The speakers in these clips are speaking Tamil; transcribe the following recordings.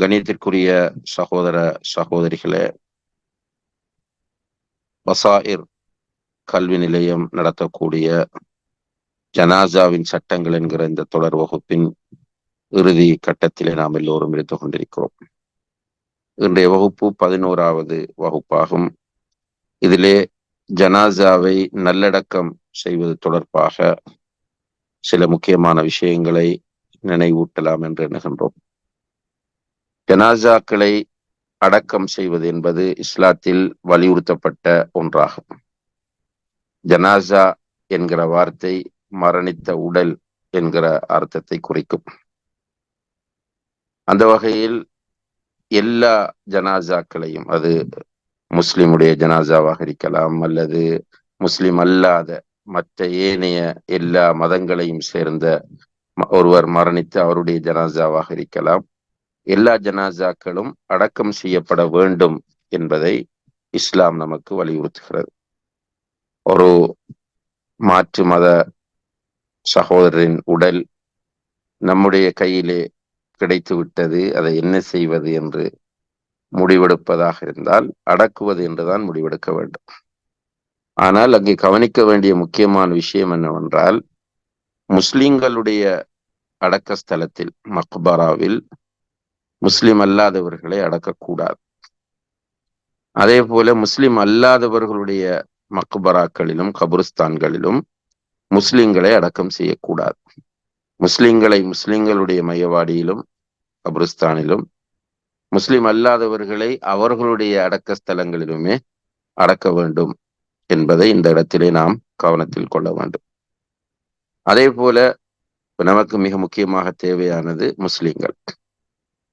கணியத்திற்குரிய சகோதர சகோதரிகளே பசாயிர் கல்வி நிலையம் நடத்தக்கூடிய ஜனாசாவின் சட்டங்கள் என்கிற இந்த தொடர் வகுப்பின் இறுதி கட்டத்திலே நாம் எல்லோரும் இருந்து கொண்டிருக்கிறோம். இன்றைய வகுப்பு பதினோராவது வகுப்பாகும். இதிலே ஜனாசாவை நல்லடக்கம் செய்வது தொடர்பாக சில முக்கியமான விஷயங்களை நினைவூட்டலாம் என்று எண்ணுகின்றோம். ஜனாசாக்களை அடக்கம் செய்வது என்பது இஸ்லாத்தில் வலியுறுத்தப்பட்ட ஒன்றாகும். ஜனாசா என்கிற வார்த்தை மரணித்த உடல் என்கிற அர்த்தத்தை குறிக்கும். அந்த வகையில் எல்லா ஜனாசாக்களையும் அது முஸ்லிமுடைய ஜனாசாவாக இருக்கலாம் அல்லது முஸ்லிம் அல்லாத மற்ற ஏனைய எல்லா மதங்களையும் சேர்ந்த ஒருவர் மரணித்து அவருடைய ஜனாசாவாக இருக்கலாம். எல்லா ஜனாசாக்களும் அடக்கம் செய்யப்பட வேண்டும் என்பதை இஸ்லாம் நமக்கு வலியுறுத்துகிறது. ஒரு மாற்று மத சகோதரின் உடல் நம்முடைய கையிலே கிடைத்து விட்டது அதை என்ன செய்வது என்று முடிவெடுப்பதாக இருந்தால் அடக்குவது என்றுதான் முடிவெடுக்க வேண்டும். ஆனால் அங்கே கவனிக்க வேண்டிய முக்கியமான விஷயம் என்னவென்றால் முஸ்லிம்களுடைய அடக்க ஸ்தலத்தில் மக்பராவில் முஸ்லிம் அல்லாதவர்களை அடக்கக்கூடாது. அதே போல முஸ்லிம் அல்லாதவர்களுடைய மக்பராக்களிலும் கபுரிஸ்தான்களிலும் முஸ்லிம்களை அடக்கம் செய்யக்கூடாது. முஸ்லிம்களை முஸ்லிம்களுடைய மையவாடியிலும் கபுரிஸ்தானிலும் முஸ்லிம் அல்லாதவர்களை அவர்களுடைய அடக்க ஸ்தலங்களிலுமே அடக்க வேண்டும் என்பதை இந்த இடத்திலே நாம் கவனத்தில் கொள்ள வேண்டும். அதே போல நமக்கு மிக முக்கியமாக தேவையானது முஸ்லிம்கள்.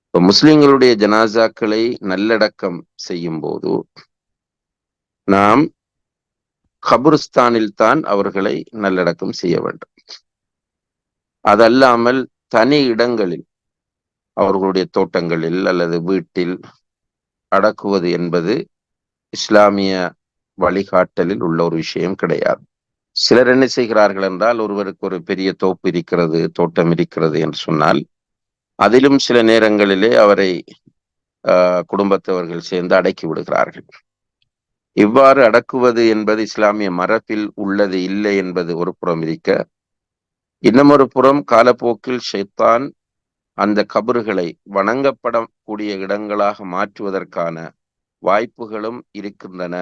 இப்போ முஸ்லிம்களுடைய ஜனாசாக்களை நல்லடக்கம் செய்யும் போது நாம் கபுரிஸ்தானில் தான் அவர்களை நல்லடக்கம் செய்ய வேண்டும். அதல்லாமல் தனி இடங்களில் அவர்களுடைய தோட்டங்களில் அல்லது வீட்டில் அடக்குவது என்பது இஸ்லாமிய வழிகாட்டலில் உள்ள ஒரு விஷயம் கிடையாது. சிலர் என்ன செய்கிறார்கள் என்றால் ஒருவருக்கு ஒரு பெரிய தோப்பு இருக்கிறது தோட்டம் இருக்கிறது என்று சொன்னால் அதிலும் சில நேரங்களிலே அவரை குடும்பத்தவர்கள் சேர்ந்து அடக்கி விடுகிறார்கள். இவ்வாறு அடக்குவது என்பது இஸ்லாமிய மரபில் உள்ளது இல்லை என்பது ஒரு புறம் இருக்க இன்னமொரு புறம் காலப்போக்கில் ஷைத்தான் அந்த கபறுகளை வணங்கப்படக்கூடிய இடங்களாக மாற்றுவதற்கான வாய்ப்புகளும் இருக்கின்றன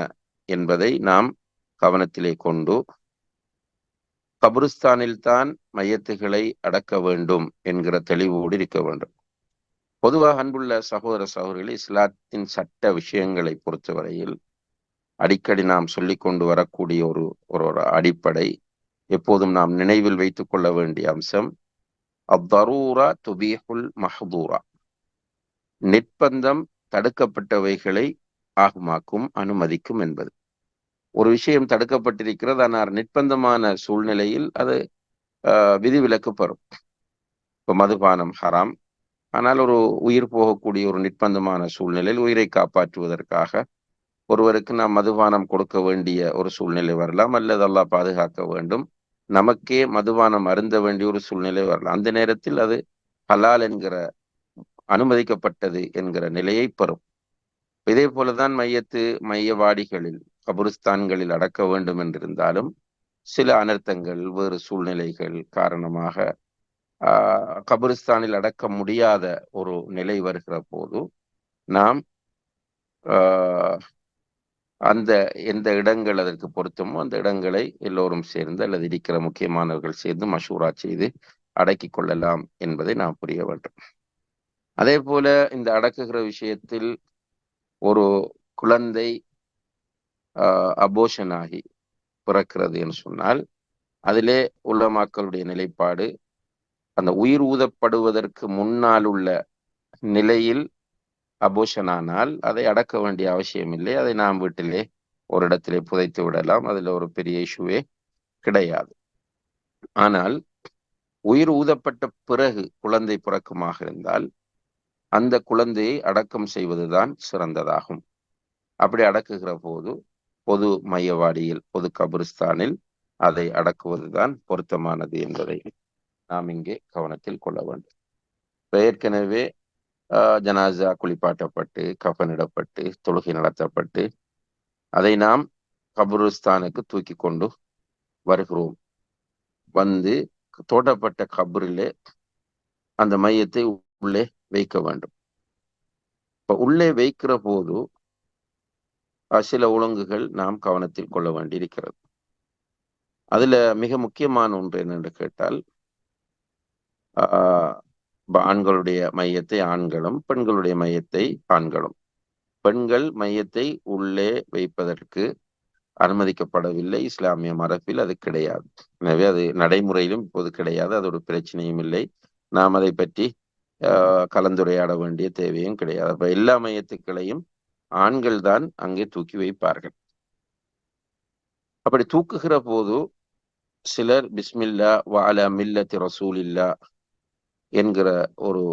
என்பதை நாம் கவனத்திலே கொண்டு கபருஸ்தானில் தான் மையத்துகளை அடக்க வேண்டும் என்கிற தெளிவோடு இருக்க வேண்டும். பொதுவாக அன்புள்ள சகோதர சகோதரிகள் இஸ்லாத்தின் சட்ட விஷயங்களை பொறுத்தவரையில் அடிக்கடி நாம் சொல்லி கொண்டு வரக்கூடிய ஒரு ஒரு அடிப்படை எப்போதும் நாம் நினைவில் வைத்துக் கொள்ள வேண்டிய அம்சம் அத்தரூரா துபீஹுல் மஹதூரா. நிர்பந்தம் தடுக்கப்பட்டவைகளை ஆகுமாக்கும் அனுமதிக்கும் என்பது. ஒரு விஷயம் தடுக்கப்பட்டிருக்கிறது ஆனால் நிர்பந்தமான சூழ்நிலையில் அது விதிவிலக்கு பெறும். இப்போ மதுபானம் ஹராம். ஆனால் ஒரு உயிர் போகக்கூடிய ஒரு நிர்பந்தமான சூழ்நிலையில் உயிரை காப்பாற்றுவதற்காக ஒருவருக்கு நாம் மதுபானம் கொடுக்க வேண்டிய ஒரு சூழ்நிலை வரலாம் அல்லது அல்லாஹ் பாதுகாக்க வேண்டும். நமக்கே மதுபானம் அருந்த வேண்டிய ஒரு சூழ்நிலை வரலாம். அந்த நேரத்தில் அது ஹலால் என்கிற அனுமதிக்கப்பட்டது என்கிற நிலையை பெறும். இதே போலதான் மையத்து மையவாடிகளில் கபுரிஸ்தான்களில் அடக்க வேண்டும் என்றிருந்தாலும் சில அனர்த்தங்கள் வேறு சூழ்நிலைகள் காரணமாக ஆஹ் கபுரிஸ்தானில் அடக்க முடியாத ஒரு நிலை வருகிற போது நாம் அந்த எந்த இடங்கள் அதற்கு பொருத்தமோ அந்த இடங்களை எல்லோரும் சேர்ந்து அல்லது இருக்கிற முக்கியமானவர்கள் சேர்ந்து மஷூரா செய்து அடக்கி கொள்ளலாம் என்பதை நாம் புரிய வேண்டும். அதே போல இந்த அடக்குகிற விஷயத்தில் ஒரு குழந்தை அபோஷன் ஆகி பிறக்கிறது என்று சொன்னால் அதிலே உலமாக்களுடைய நிலைப்பாடு அந்த உயிர் ஊதப்படுவதற்கு முன்னால் உள்ள நிலையில் அபோஷனானால் அதை அடக்க வேண்டிய அவசியம் இல்லை. அதை நாம் வீட்டிலே ஒரு இடத்திலே புதைத்து விடலாம். அதுல ஒரு பெரிய இஷ்யூவே கிடையாது. ஆனால் உயிர் ஊதப்பட்ட பிறகு குழந்தை பிறக்குமாக இருந்தால் அந்த குழந்தையை அடக்கம் செய்வதுதான் சிறந்ததாகும். அப்படி அடக்குகிற போது பொது மையவாடியில் பொது கபிரிஸ்தானில் அதை அடக்குவதுதான் பொருத்தமானது என்பதை நாம் இங்கே கவனத்தில் கொள்ள வேண்டும். இப்போ ஏற்கனவே ஜனாசா குளிப்பாட்டப்பட்டு கஃபனிடப்பட்டு தொழுகை நடத்தப்பட்டு அதை நாம் கபருஸ்தானுக்கு தூக்கி கொண்டு வருகிறோம். வந்து தோட்டப்பட்ட கபரிலே அந்த மையத்தை உள்ளே வைக்க வேண்டும். இப்ப உள்ளே வைக்கிற போது சில ஒழுங்குகள் நாம் கவனத்தில் கொள்ள வேண்டியிருக்கிறது. அதுல மிக முக்கியமான ஒன்று என்னென்று கேட்டால் ஆண்களுடைய மையத்தை ஆண்களும் பெண்களுடைய மையத்தை ஆண்களும். பெண்கள் மையத்தை உள்ளே வைப்பதற்கு அனுமதிக்கப்படவில்லை. இஸ்லாமிய மரபில் அது கிடையாது. எனவே அது நடைமுறையிலும் இப்போது கிடையாது. அது ஒரு பிரச்சனையும் இல்லை. நாம் அதை பற்றி கலந்துரையாட வேண்டிய தேவையும் கிடையாது. அப்ப எல்லா மையத்துக்களையும் ஆண்கள் தான் அங்கே தூக்கி வைப்பார்கள். அப்படி தூக்குகிற போது சிலர் பிஸ்மில்லா வாலா மில்லத்தி ரசூலில்லா என்கிற ஒரு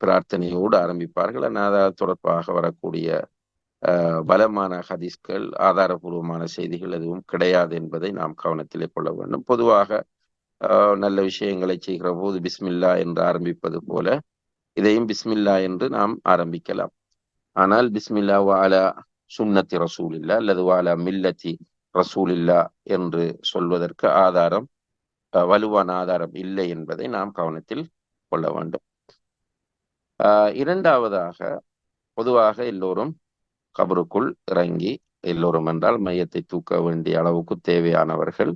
பிரார்த்தனையோடு ஆரம்பிப்பார்கள். ஆனால் தொடர்பாக வரக்கூடிய பலமான ஹதீஸ்கள் ஆதாரபூர்வமான செய்திகள் எதுவும் கிடையாது என்பதை நாம் கவனத்திலே கொள்ள வேண்டும். பொதுவாக நல்ல விஷயங்களை செய்கிற போது பிஸ்மில்லா என்று ஆரம்பிப்பது போல இதையும் பிஸ்மில்லா என்று நாம் ஆரம்பிக்கலாம். ஆனால் பிஸ்மில்லா வாலா சுன்னத்தி ரசூல் இல்லா அல்லது வாலா மில்லத்தி ரசூல் இல்லா என்று சொல்வதற்கு ஆதாரம் வலுவான ஆதாரம் இல்லை என்பதை நாம் கவனத்தில் கொள்ள வேண்டும். இரண்டாவதாக பொதுவாக எல்லோரும் கபருக்குள் இறங்கி எல்லோரும் என்றால் மையத்தை தூக்க வேண்டிய அளவுக்கு தேவையானவர்கள்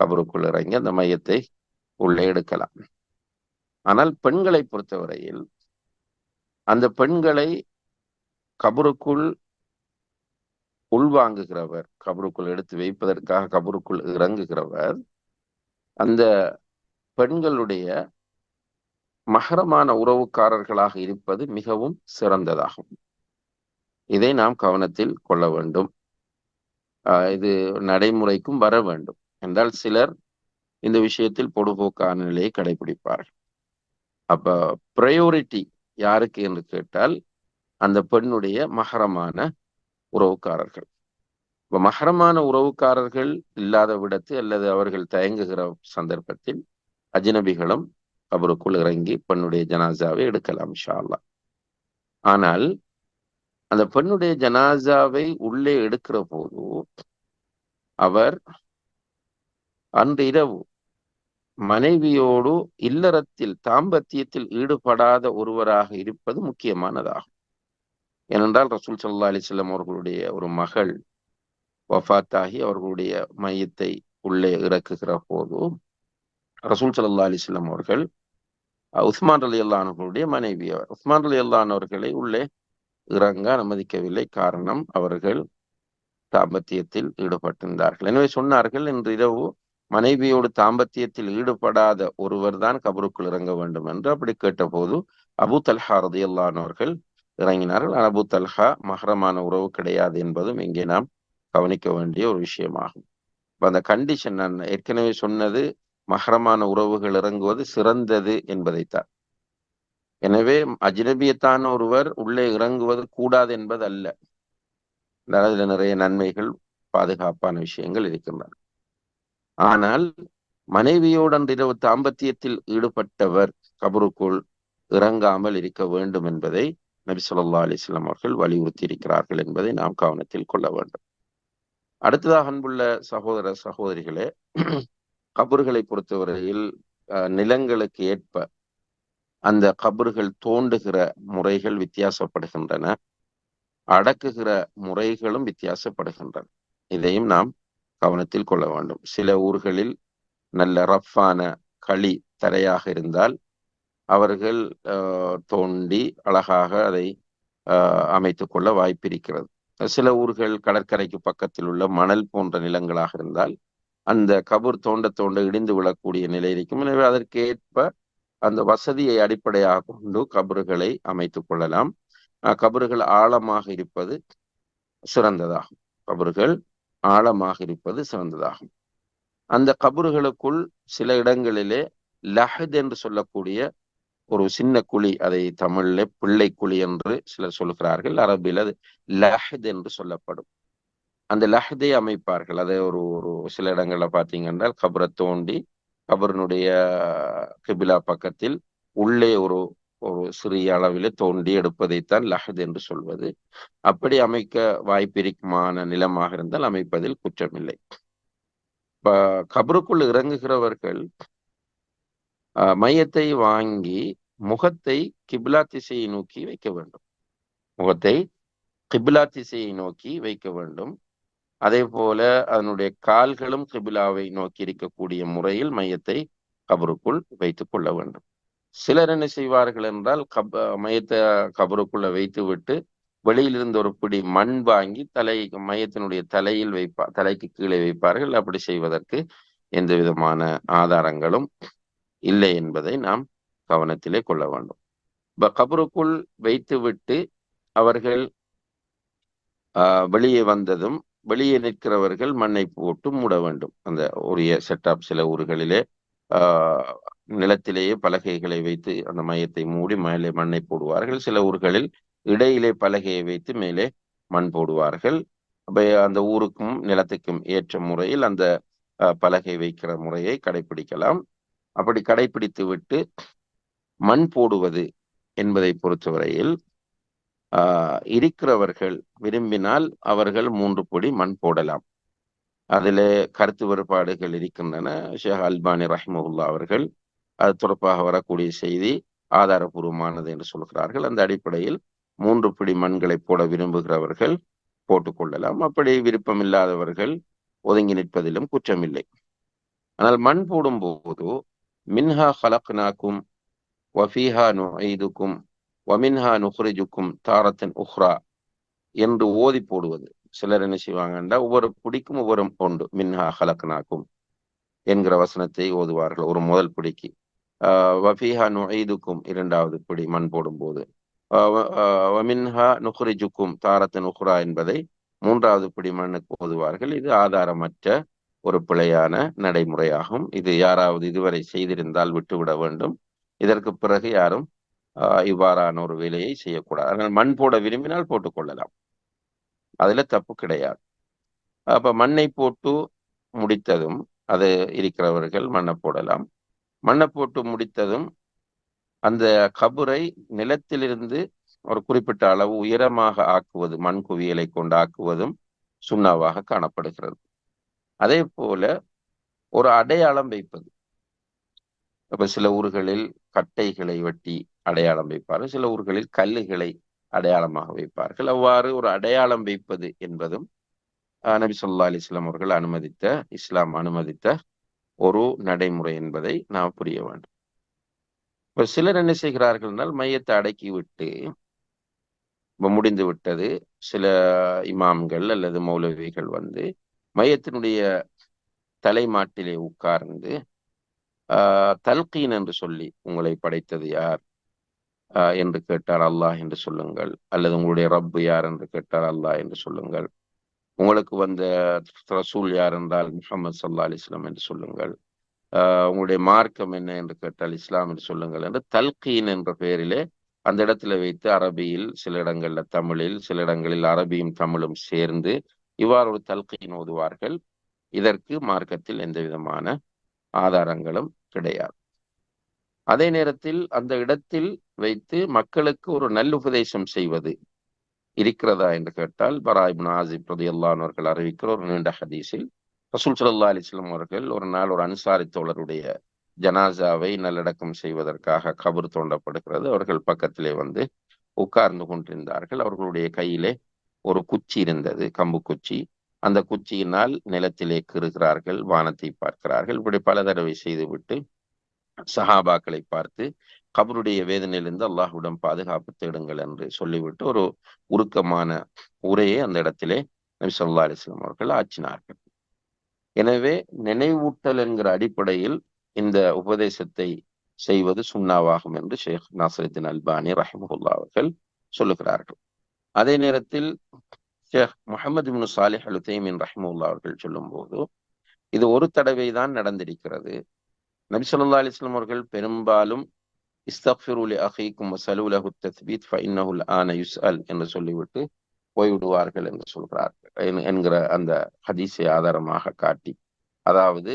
கபருக்குள் இறங்கி அந்த மையத்தை உள்ளே எடுக்கலாம். ஆனால் பெண்களை பொறுத்தவரையில் அந்த பெண்களை கபருக்குள் உள்வாங்குகிறவர் கபருக்குள் எடுத்து வைப்பதற்காக கபருக்குள் இறங்குகிறவர் அந்த பெண்களுடைய மகரமான உறவுக்காரர்களாக இருப்பது மிகவும் சிறந்ததாகும். இதை நாம் கவனத்தில் கொள்ள வேண்டும். இது நடைமுறைக்கும் வர வேண்டும். என்றால் சிலர் இந்த விஷயத்தில் பொடுபோக்கான நிலையை கடைபிடிப்பார்கள். அப்ப ப்ரையோரிட்டி யாருக்கு என்று கேட்டால் அந்த பெண்ணுடைய மகரமான உறவுக்காரர்கள். இப்ப மகரமான உறவுக்காரர்கள் இல்லாத விடத்து அல்லது அவர்கள் தயங்குகிற சந்தர்ப்பத்தில் அஜினபிகளும் அவருக்குள் இறங்கி பெண்ணுடைய ஜனாசாவை எடுக்கலாம் ஷால்லா ஆனால் அந்த பெண்ணுடைய ஜனாசாவை உள்ளே எடுக்கிற போது அவர் அன்று இரவு மனைவியோடு இல்லறத்தில் தாம்பத்தியத்தில் ஈடுபடாத ஒருவராக இருப்பது முக்கியமானதாகும். ஏனென்றால் ரசூல் சல்லா அலிஸ்லாம் அவர்களுடைய ஒரு மகள் வஃத்தாகி அவர்களுடைய மையத்தை உள்ளே இறக்குகிற போது ரசூல் சல்லா அலிஸ்லாம் அவர்கள் உஸ்மான் அலி அல்லானவர்களுடைய மனைவி உஸ்மான் அலி அல்லானவர்களை உள்ளே இறங்க அனுமதிக்கவில்லை. காரணம் அவர்கள் தாம்பத்தியத்தில் ஈடுபட்டிருந்தார்கள். எனவே சொன்னார்கள் இன்று இரவு மனைவியோடு தாம்பத்தியத்தில் ஈடுபடாத ஒருவர் தான் கபருக்குள் இறங்க வேண்டும் என்று அப்படி கேட்டபோது அபு தல்ஹா ரதியல்லானவர்கள் இறங்கினார்கள். அபு தல்ஹா மகரமான உறவு கிடையாது என்பதும் இங்கே நாம் கவனிக்க வேண்டிய ஒரு விஷயமாகும். அந்த கண்டிஷன் நான் ஏற்கனவே சொன்னது மகரமான உறவுகள் இறங்குவது சிறந்தது என்பதைத்தான். எனவே அஜ்னபியத்தான ஒருவர் உள்ளே இறங்குவது கூடாது என்பது அல்ல அதில் நிறைய நன்மைகள் பாதுகாப்பான விஷயங்கள் இருக்கின்றன. ஆனால் மனைவியோடன் இரவு தாம்பத்தியத்தில் ஈடுபட்டவர் கபருக்குள் இறங்காமல் இருக்க வேண்டும் என்பதை நபி சொல்லா அலிஸ்லாம் அவர்கள் வலியுறுத்தி இருக்கிறார்கள் என்பதை நாம் கவனத்தில் கொள்ள வேண்டும். அடுத்ததாக அன்புள்ள சகோதர சகோதரிகளே கபர்களை பொறுத்தவரையில் நிலங்களுக்கு ஏற்ப அந்த கபர்கள் தோண்டுகிற முறைகள் வித்தியாசப்படுகின்றன. அடக்குகிற முறைகளும் வித்தியாசப்படுகின்றன. இதையும் நாம் கவனத்தில் கொள்ள வேண்டும். சில ஊர்களில் நல்ல ரஃப்பான களி தரையாக இருந்தால் அவர்கள் தோண்டி அழகாக அதை அமைத்து கொள்ள வாய்ப்பிருக்கிறது. சில ஊர்கள் கடற்கரைக்கு பக்கத்தில் உள்ள மணல் போன்ற நிலங்களாக இருந்தால் அந்த கபூர் தோண்ட தோண்ட இடிந்து விழக்கூடிய நிலை இருக்கும் எனவே அதற்கேற்ப அந்த வசதியை அடிப்படையாக கொண்டு கபறுகளை அமைத்துக் கொள்ளலாம். கபறுகள் ஆழமாக இருப்பது சிறந்ததாகும். கபறுகள் ஆழமாக இருப்பது சிறந்ததாகும். அந்த கபறுகளுக்குள் சில இடங்களிலே லஹத் என்று சொல்லக்கூடிய ஒரு சின்ன குழி அதை தமிழ்ல பிள்ளை குழி என்று சிலர் சொல்கிறார்கள் அரபில் அது லஹத் என்று சொல்லப்படும். அந்த லஹதை அமைப்பார்கள். அதை ஒரு ஒரு சில இடங்கள்ல பார்த்தீங்கன்னா கபரை தோண்டி கபரனுடைய கிபிலா பக்கத்தில் உள்ளே ஒரு ஒரு சிறிய அளவில் தோண்டி எடுப்பதைத்தான் லஹத் என்று சொல்வது. அப்படி அமைக்க வாய்ப்பிருக்குமான நிலமாக இருந்தால் அமைப்பதில் குற்றமில்லை. இப்ப கபருக்குள் இறங்குகிறவர்கள் மையத்தை வாங்கி முகத்தை கிபிலா திசையை நோக்கி வைக்க வேண்டும். முகத்தை கிபிலா திசையை நோக்கி வைக்க வேண்டும். அதே போல அதனுடைய கால்களும் கிபிலாவை நோக்கி இருக்கக்கூடிய முறையில் மையத்தை கபருக்குள் வைத்துக் கொள்ள வேண்டும். சிலர் என்ன செய்வார்கள் என்றால் கப் மையத்தை கபருக்குள்ள வைத்து விட்டு வெளியிலிருந்து ஒரு பிடி மண் வாங்கி தலை மையத்தினுடைய தலையில் வைப்பா தலைக்கு கீழே வைப்பார்கள். அப்படி செய்வதற்கு எந்த விதமான ஆதாரங்களும் இல்லை என்பதை நாம் கவனத்திலே கொள்ள வேண்டும். இப்ப கபருக்குள் வைத்துவிட்டு அவர்கள் வெளியே வந்ததும் வெளியே நிற்கிறவர்கள் மண்ணை போட்டு மூட வேண்டும். அந்த உரிய செட்டப் சில ஊர்களிலே நிலத்திலேயே பலகைகளை வைத்து அந்த மையத்தை மூடி மேலே மண்ணை போடுவார்கள். சில ஊர்களில் இடையிலே பலகையை வைத்து மேலே மண் போடுவார்கள். அந்த ஊருக்கும் நிலத்துக்கும் ஏற்ற முறையில் அந்த பலகை வைக்கிற முறையை கடைபிடிக்கலாம் அப்படி கடைபிடித்து விட்டு மண் போடுவது என்பதை பொறுத்தவரையில் இருக்கிறவர்கள் விரும்பினால் அவர்கள் மூன்று பொடி மண் போடலாம். அதில் கருத்து வேறுபாடுகள் இருக்கின்றன. ஷேக் அல்பானி ரஹ்மகுல்லா அவர்கள் அது தொடர்பாக வரக்கூடிய செய்தி ஆதாரபூர்வமானது என்று சொல்கிறார்கள். அந்த அடிப்படையில் மூன்று பிடி மண்களை போட விரும்புகிறவர்கள் போட்டுக்கொள்ளலாம் அப்படி விருப்பம் இல்லாதவர்கள் ஒதுங்கி நிற்பதிலும் குற்றமில்லை. ஆனால் மண் போடும்போது மின்ஹா ஹலக்னாக்கும் வஃபீஹா நுஐதுக்கும் வமின்ஹா நுஹ்ரிஜுக்கும் தாரத்தின் உஹ்ரா என்று ஓதி போடுவது. சிலர் என்ன செய்வாங்கண்டா ஒவ்வொரு பிடிக்கும் ஒவ்வொரு உண்டு மின்ஹா ஹலக்னாக்கும் என்கிற வசனத்தை ஓதுவார்கள். ஒரு முதல் பிடிக்கு. வஃபீஹா நுஐதுக்கும் இரண்டாவது பிடி மண் போடும்போது. வமின்ஹா நுஹ்ரிஜுக்கும் தாரத்தின் உஹ்ரா என்பதை மூன்றாவது பிடி மண்ணுக்கு ஓதுவார்கள். இது ஆதாரமற்ற ஒரு பிழையான நடைமுறையாகும். இது யாராவது இதுவரை செய்திருந்தால் விட்டுவிட வேண்டும். இதற்கு பிறகு யாரும் இவ்வாறான ஒரு வேலையை செய்யக்கூடாது. அதனால் மண் போட விரும்பினால் போட்டுக்கொள்ளலாம் அதுல தப்பு கிடையாது. அப்ப மண்ணை போட்டு முடித்ததும் அது இருக்கிறவர்கள் மண்ணை போடலாம். மண்ணை போட்டு முடித்ததும் அந்த கபுரை நிலத்திலிருந்து ஒரு குறிப்பிட்ட அளவு உயரமாக ஆக்குவது மண் குவியலை கொண்டு ஆக்குவதும் சுண்ணாவாக காணப்படுகிறது. அதே போல ஒரு அடையாளம் வைப்பது. அப்ப சில ஊர்களில் கட்டைகளை வெட்டி அடையாளம் வைப்பார்கள் சில ஊர்களில் கல்லுகளை அடையாளமாக வைப்பார்கள். அவ்வாறு ஒரு அடையாளம் வைப்பது என்பதும் நபி சொல்லா அலிஸ்லாம் அவர்கள் அனுமதித்த இஸ்லாம் அனுமதித்த ஒரு நடைமுறை என்பதை நாம் புரிய வேண்டும். இப்ப சிலர் என்ன செய்கிறார்கள் என்றால் மையத்தை அடக்கி விட்டு முடிந்து விட்டது சில இமாம்கள் அல்லது மௌலவிகள் வந்து மையத்தினுடைய தலைமாட்டிலே உட்கார்ந்து தல்கீன் என்று சொல்லி உங்களை படைத்தது யார்? என்று கேட்டார் அல்லாஹ் என்று சொல்லுங்கள். அல்லது உங்களுடைய ரப்பு யார்? என்று கேட்டார் அல்லாஹ் என்று சொல்லுங்கள். உங்களுக்கு வந்த ரசூல் யார் என்றால் முகமது சல்லா அலிஸ்லாம் என்று சொல்லுங்கள். உங்களுடைய மார்க்கம் என்ன? என்று கேட்டால் இஸ்லாம் என்று சொல்லுங்கள் என்று தல்கீன் என்ற பெயரிலே அந்த இடத்துல வைத்து அரபியில் சில இடங்கள்ல தமிழில் சில இடங்களில் அரபியும் தமிழும் சேர்ந்து இவ்வாறு ஒரு தல்கையின் ஓதுவார்கள். இதற்கு மார்க்கத்தில் எந்த விதமான ஆதாரங்களும் கிடையாது. அதே நேரத்தில் அந்த இடத்தில் வைத்து மக்களுக்கு ஒரு நல்லுபதேசம் செய்வது இருக்கிறதா என்று கேட்டால் பராயிபின் ஆசிப் பிரதி அல்லானவர்கள் அறிவிக்கிற ஒரு நீண்ட ஹதீஸில் ரசூல் சல்லா அலிஸ்லாம் அவர்கள் ஒரு நாள் ஒரு அனுசாரி தோழருடைய ஜனாசாவை நல்லடக்கம் செய்வதற்காக கபர் தோண்டப்படுகிறது. அவர்கள் பக்கத்திலே வந்து உட்கார்ந்து கொண்டிருந்தார்கள். அவர்களுடைய கையிலே ஒரு குச்சி இருந்தது கம்பு குச்சி. அந்த குச்சியினால் நிலத்திலே கீறுகிறார்கள் வானத்தை பார்க்கிறார்கள். இப்படி பல தடவை செய்துவிட்டு சஹாபாக்களை பார்த்து கபருடைய வேதனையிலிருந்து அல்லாஹுடன் பாதுகாப்பு தேடுங்கள் என்று சொல்லிவிட்டு ஒரு உருக்கமான உரையை அந்த இடத்திலே நபி சொல்லா அலிஸ்லாம் அவர்கள் ஆற்றினார்கள். எனவே நினைவூட்டல் என்கிற அடிப்படையில் இந்த உபதேசத்தை செய்வது சுண்ணாவாகும் என்று ஷேக் நாசருத்தின் அல்பானி ரஹமுல்லா அவர்கள் சொல்லுகிறார்கள். அதே நேரத்தில் ஷேக் முகமது இப்னு சாலிஹ் அல் உத்தைமின் அவர்கள் சொல்லும்போது இது ஒரு தடவை தான் நடந்திருக்கிறது. நபி சொல்லா அலிஸ்லாம் அவர்கள் பெரும்பாலும் இஸ்தக்ஃபிருலி அஹீக்கும் சலூலஹு தத்பீத் ஃபைன்னஹுல் ஆன யுஸ்அல் என்று சொல்லிவிட்டு போய்விடுவார்கள் என்று சொல்கிறார்கள் என்கிற அந்த ஹதீஸை ஆதாரமாக காட்டி. அதாவது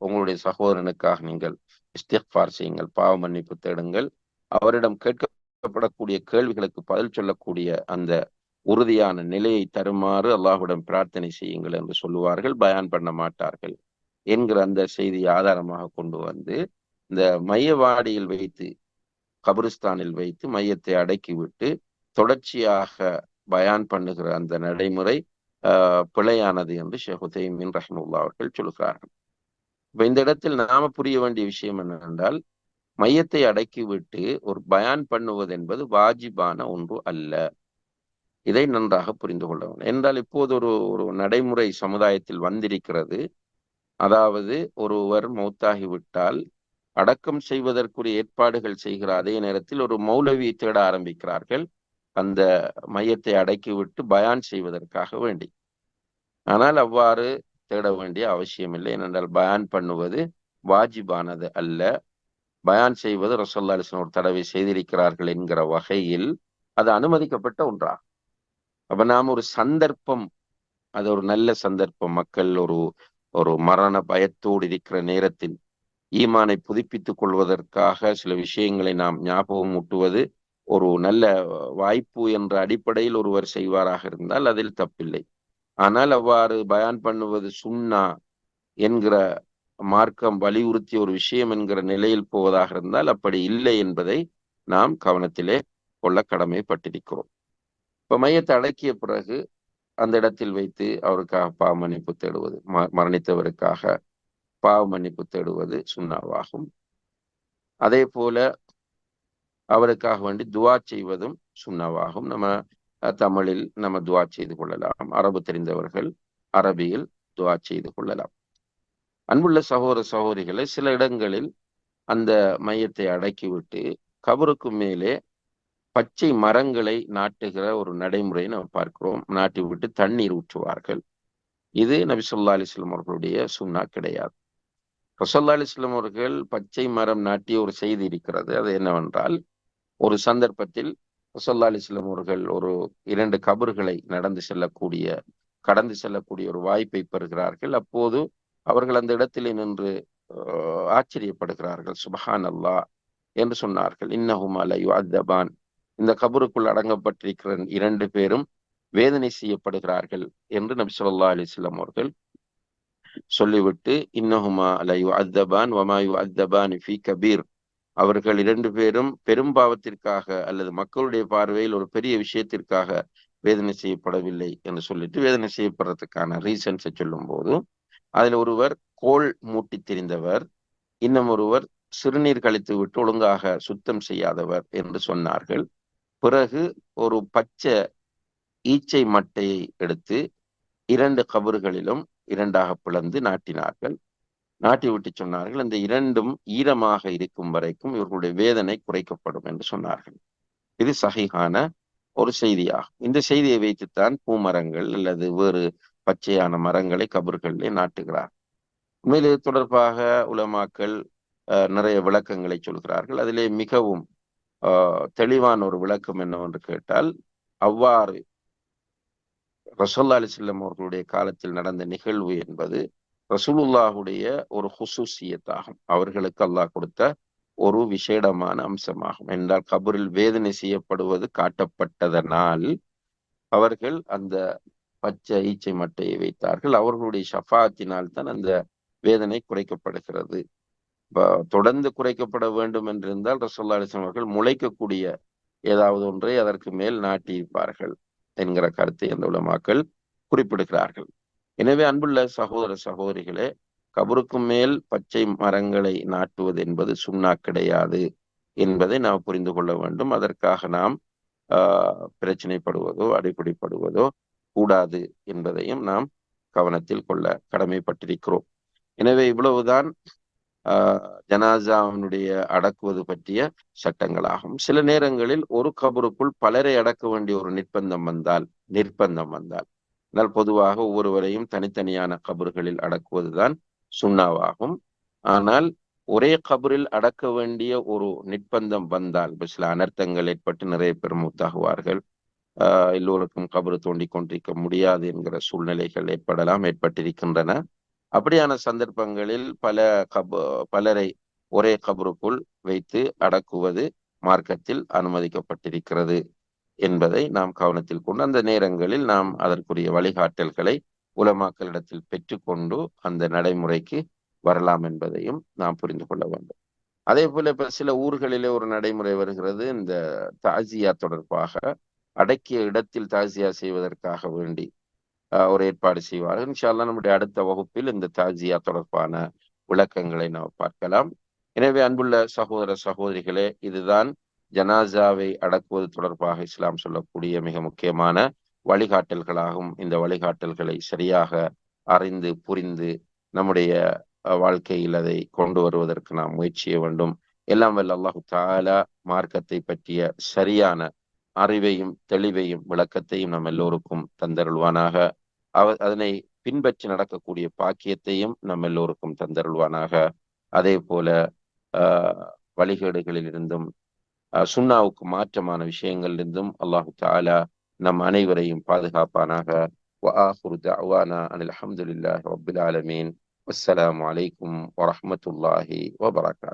உங்களுடைய சகோதரனுக்காக நீங்கள் இஸ்திஃபார் செய்யுங்கள் பாவ மன்னிப்பு தேடுங்கள் அவரிடம் கேட்க கேட்கப்படக்கூடிய கேள்விகளுக்கு பதில் சொல்லக்கூடிய அந்த உறுதியான நிலையை தருமாறு அல்லாஹுடன் பிரார்த்தனை செய்யுங்கள் என்று சொல்லுவார்கள். பயான் பண்ண மாட்டார்கள் என்கிற அந்த செய்தியை ஆதாரமாக கொண்டு வந்து இந்த மையவாடியில் வைத்து கபிரிஸ்தானில் வைத்து மையத்தை அடக்கிவிட்டு தொடர்ச்சியாக பயான் பண்ணுகிற அந்த நடைமுறை பிழையானது என்று ஷேக் உதயமின் ரஹ்முல்லா அவர்கள் சொல்கிறார்கள். இப்ப இந்த இடத்தில் நாம புரிய வேண்டிய விஷயம் என்னவென்றால் மையத்தை அடக்கிவிட்டு ஒரு பயான் பண்ணுவது என்பது வாஜிபான ஒன்று அல்ல. இதை நன்றாக புரிந்து கொள்ள வேண்டும் என்றால் இப்போது ஒரு ஒரு நடைமுறை சமுதாயத்தில் வந்திருக்கிறது. அதாவது ஒருவர் மௌத்தாகிவிட்டால் அடக்கம் செய்வதற்குரிய ஏற்பாடுகள் செய்கிற அதே நேரத்தில் ஒரு மௌலவி தேட ஆரம்பிக்கிறார்கள். அந்த மையத்தை அடக்கிவிட்டு பயான் செய்வதற்காக வேண்டி. ஆனால் அவ்வாறு தேட வேண்டிய அவசியம் இல்லை ஏனென்றால் பயான் பண்ணுவது வாஜிபானது அல்ல. பயான் செய்வது ரசோல்லா அலிஸ்லாம் ஒரு தடவை செய்திருக்கிறார்கள் என்கிற வகையில் அது அனுமதிக்கப்பட்ட ஒன்றாகும் அப்ப நாம் ஒரு சந்தர்ப்பம் அது ஒரு நல்ல சந்தர்ப்பம். மக்கள் ஒரு ஒரு மரண பயத்தோடு இருக்கிற நேரத்தில் ஈமானை புதுப்பித்துக் கொள்வதற்காக சில விஷயங்களை நாம் ஞாபகம் ஊட்டுவது ஒரு நல்ல வாய்ப்பு என்ற அடிப்படையில் ஒருவர் செய்வாராக இருந்தால் அதில் தப்பில்லை. ஆனால் அவ்வாறு பயான் பண்ணுவது சுண்ணா என்கிற மார்க்கம் வலியுறுத்திய ஒரு விஷயம் என்கிற நிலையில் போவதாக இருந்தால் அப்படி இல்லை என்பதை நாம் கவனத்திலே கொள்ள கடமைப்பட்டிருக்கிறோம். இப்ப மையத்தை அடக்கிய பிறகு அந்த இடத்தில் வைத்து அவருக்காக பாவ மன்னிப்பு தேடுவது மரணித்தவருக்காக பாவ மன்னிப்பு தேடுவது சுண்ணாவாகும். அதே போல அவருக்காக வேண்டி துவா செய்வதும் சுண்ணாவாகும். நம்ம தமிழில் நம்ம துவா செய்து கொள்ளலாம். அரபு தெரிந்தவர்கள் அரபியில் துவா செய்து கொள்ளலாம். அன்புள்ள சகோதர சகோதரிகளை சில இடங்களில் அந்த மையத்தை அடக்கிவிட்டு கபருக்கு மேலே பச்சை மரங்களை நாட்டுகிற ஒரு நடைமுறையை நம்ம பார்க்கிறோம். நாட்டி விட்டு தண்ணீர் ஊற்றுவார்கள். இது நபி சொல்லா அலிஸ்லாம் அவர்களுடைய சுண்ணா கிடையாது. ரசல்லா அலிஸ்லாம் அவர்கள் பச்சை மரம் நாட்டிய ஒரு செய்தி இருக்கிறது. அது என்னவென்றால் ஒரு சந்தர்ப்பத்தில் ரசல்லா அலிஸ்லாம் அவர்கள் ஒரு இரண்டு கபர்களை நடந்து செல்லக்கூடிய கடந்து செல்லக்கூடிய ஒரு வாய்ப்பை பெறுகிறார்கள். அப்போது அவர்கள் அந்த இடத்திலே நின்று ஆச்சரியப்படுகிறார்கள். சுபஹான் அல்லா என்று சொன்னார்கள். இன்னஹும் அலையு அத்தபான் இந்த கபருக்குள் அடங்கப்பட்டிருக்கிற இரண்டு பேரும் வேதனை செய்யப்படுகிறார்கள் என்று நபி சொல்லா அலிஸ்லாம் அவர்கள் சொல்லிவிட்டு இன்னஹுமா அலையு அத்தபான் வமாயு அத்தபான் ஃபி கபீர். அவர்கள் இரண்டு பேரும் பெரும்பாவத்திற்காக அல்லது மக்களுடைய பார்வையில் ஒரு பெரிய விஷயத்திற்காக வேதனை செய்யப்படவில்லை என்று சொல்லிட்டு வேதனை செய்யப்படுறதுக்கான ரீசன்ஸை சொல்லும் போது அதில் ஒருவர் கோல் மூட்டி தெரிந்தவர் இன்னும் ஒருவர் சிறுநீர் கழித்து விட்டு ஒழுங்காக சுத்தம் செய்யாதவர் என்று சொன்னார்கள். பிறகு ஒரு பச்சை ஈச்சை மட்டையை எடுத்து இரண்டு கபறுகளிலும் இரண்டாக பிளந்து நாட்டினார்கள். நாட்டி விட்டு சொன்னார்கள் இந்த இரண்டும் ஈரமாக இருக்கும் வரைக்கும் இவர்களுடைய வேதனை குறைக்கப்படும் என்று சொன்னார்கள். இது சகிகான ஒரு செய்தியாகும். இந்த செய்தியை வைத்துத்தான் பூமரங்கள் அல்லது வேறு பச்சையான மரங்களை கபர்களிலே நாட்டுகிறார். உண்மையில் இது தொடர்பாக உலமாக்கள் நிறைய விளக்கங்களை சொல்கிறார்கள். அதிலே மிகவும் தெளிவான ஒரு விளக்கம் என்னவென்று கேட்டால் அவ்வாறு ரசோல்லா அலிசல்லம் அவர்களுடைய காலத்தில் நடந்த நிகழ்வு என்பது ரசூலுல்லாஹுடைய ஒரு ஹுசூசியத்தாகும். அவர்களுக்கு அல்லாஹ் கொடுத்த ஒரு விசேடமான அம்சமாகும். என்றால் கபரில் வேதனை செய்யப்படுவது காட்டப்பட்டதனால் அவர்கள் அந்த பச்சை ஈச்சை மட்டையை வைத்தார்கள். அவர்களுடைய ஷஃபாத்தினால் தான் அந்த வேதனை குறைக்கப்படுகிறது. தொடர்ந்து குறைக்கப்பட வேண்டும் என்றிருந்தால் ரசோல்லா அலிஸ்லாம் அவர்கள் முளைக்கக்கூடிய ஏதாவது ஒன்றை அதற்கு மேல் நாட்டியிருப்பார்கள் என்கிற கருத்தை அந்த உலமாக்கள் குறிப்பிடுகிறார்கள். எனவே அன்புள்ள சகோதர சகோதரிகளே கபருக்கும் மேல் பச்சை மரங்களை நாட்டுவது என்பது சுண்ணா கிடையாது என்பதை நாம் புரிந்து கொள்ள வேண்டும். அதற்காக நாம் ஆஹ் பிரச்சனைப்படுவதோ அடிப்படைப்படுவதோ கூடாது என்பதையும் நாம் கவனத்தில் கொள்ள கடமைப்பட்டிருக்கிறோம். எனவே இவ்வளவுதான் ஜனாசாவினுடைய அடக்குவது பற்றிய சட்டங்களாகும். சில நேரங்களில் ஒரு கபருக்குள் பலரை அடக்க வேண்டிய ஒரு நிர்பந்தம் வந்தால் நிர்பந்தம் வந்தால் ஆனால் பொதுவாக ஒவ்வொருவரையும் தனித்தனியான கபர்களில் அடக்குவதுதான் சுண்ணாவாகும். ஆனால் ஒரே கபரில் அடக்க வேண்டிய ஒரு நிர்பந்தம் வந்தால் சில அனர்த்தங்கள் ஏற்பட்டு நிறைய பேர் மூத்தாகுவார்கள். எல்லோருக்கும் கபரு தோண்டி கொண்டிருக்க முடியாது என்கிற சூழ்நிலைகள் ஏற்படலாம் ஏற்பட்டிருக்கின்றன. அப்படியான சந்தர்ப்பங்களில் பல கப பலரை ஒரே கபருக்குள் வைத்து அடக்குவது மார்க்கத்தில் அனுமதிக்கப்பட்டிருக்கிறது என்பதை நாம் கவனத்தில் கொண்டு அந்த நேரங்களில் நாம் அதற்குரிய வழிகாட்டல்களை உலமாக்களிடத்தில் பெற்றுக்கொண்டு அந்த நடைமுறைக்கு வரலாம் என்பதையும் நாம் புரிந்து கொள்ள வேண்டும். அதே போல இப்ப சில ஊர்களிலே ஒரு நடைமுறை வருகிறது. இந்த தாஜியா தொடர்பாக அடக்கிய இடத்தில் தாசியா செய்வதற்காக வேண்டி ஒரு ஏற்பாடு செய்வார்கள் இன்ஷால்லா நம்முடைய அடுத்த வகுப்பில் இந்த தாஜியா தொடர்பான விளக்கங்களை நாம் பார்க்கலாம். எனவே அன்புள்ள சகோதர சகோதரிகளே இதுதான் ஜனாசாவை அடக்குவது தொடர்பாக இஸ்லாம் சொல்லக்கூடிய மிக முக்கியமான வழிகாட்டல்களாகும். இந்த வழிகாட்டல்களை சரியாக அறிந்து புரிந்து நம்முடைய வாழ்க்கையில் அதை கொண்டு வருவதற்கு நாம் முயற்சிய வேண்டும். எல்லாம் வல்ல அல்லாஹு தாலா மார்க்கத்தை பற்றிய சரியான அறிவையும் தெளிவையும் விளக்கத்தையும் நம் எல்லோருக்கும் தந்தருள்வானாக அவ அதனை பின்பற்றி நடக்கக்கூடிய பாக்கியத்தையும் நம் எல்லோருக்கும் தந்தருள்வானாக அதே போல வழிகேடுகளில் இருந்தும் சுண்ணாவுக்கு மாற்றமான விஷயங்களிலிருந்தும் அல்லாஹு தாலா நம் அனைவரையும் பாதுகாப்பானாக وآخر دعوانا أن الحمد لله رب العالمين والسلام عليكم ورحمة الله وبركاته